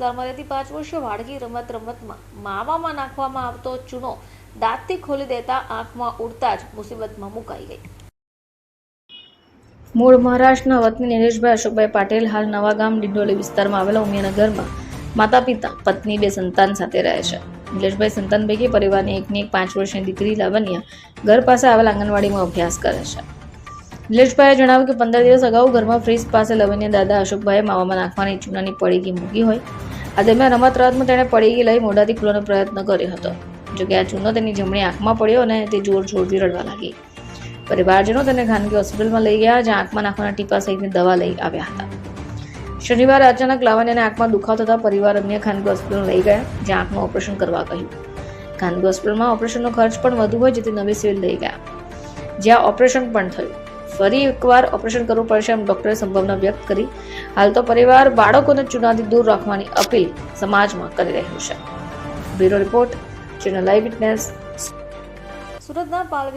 વિસ્તારમાં પાંચ વર્ષીય વાડકી રમત રમતમાં માવામાં નાખવામાં આવતો ચૂનો દાંતથી ખોલી દેતા આંખમાં ઉડતા જ મુસીબતમાં મુકાઈ ગઈ. મૂળ મહારાષ્ટ્રના વતની નિલેશભાઈ અશોકભાઈ પાટેલ હાલ નવાગામ ડિંડોલી વિસ્તારમાં આવેલા ઉમિયાનગરમાં માતા પિતા પત્ની, બે સંતાન સાથે રહે છે. નિલેશભાઈ સંતાન પૈકી પરિવારની એકની એક પાંચ વર્ષની દીકરી લાવણ્ય ઘર પાસે આવેલ આંગણવાડીમાં અભ્યાસ કરે છે. નિલેશભાઈએ જણાવ્યું કે પંદર દિવસ અગાઉ ઘરમાં ફ્રીજ પાસે લવણ્ય દાદા અશોકભાઈએ માવામાં નાખવાની ચૂનાની પડીકી મૂકી હોય આ દરમિયાન રમત રમતમાં તેણે પડી લઈ મોઢાથી ખુલવાનો પ્રયત્ન કર્યો હતો. જોકે આ ચૂનો તેની જમણી આંખમાં પડ્યો અને તે જોર જોરથી રડવા લાગી. પરિવારજનો તેને ખાનગી હોસ્પિટલમાં લઈ ગયા, જ્યાં આંખમાં નાખવાના ટીપા સહિતની દવા લઈ આવ્યા હતા. શનિવારે અચાનક લાવણ્યને આંખમાં દુખાવ થતાં પરિવાર અન્ય ખાનગી હોસ્પિટલ લઈ ગયા, જ્યાં આંખનું ઓપરેશન કરવા કહ્યું. ખાનગી હોસ્પિટલમાં ઓપરેશનનો ખર્ચ પણ વધુ હોય જેથી નવી સિવિલ લઈ ગયા. જ્યાં ઓપરેશન પણ થયું. ફરી એકવાર ઓપરેશન કરવું પડશે એમ ડોક્ટરે સંભાવના વ્યક્ત કરી. હાલ તો પરિવાર બાળકોને ચૂનાથી દૂર રાખવાની અપીલ સમાજમાં કરી રહ્યું છે. Bureau report, channel live witness. સુરતના પાલ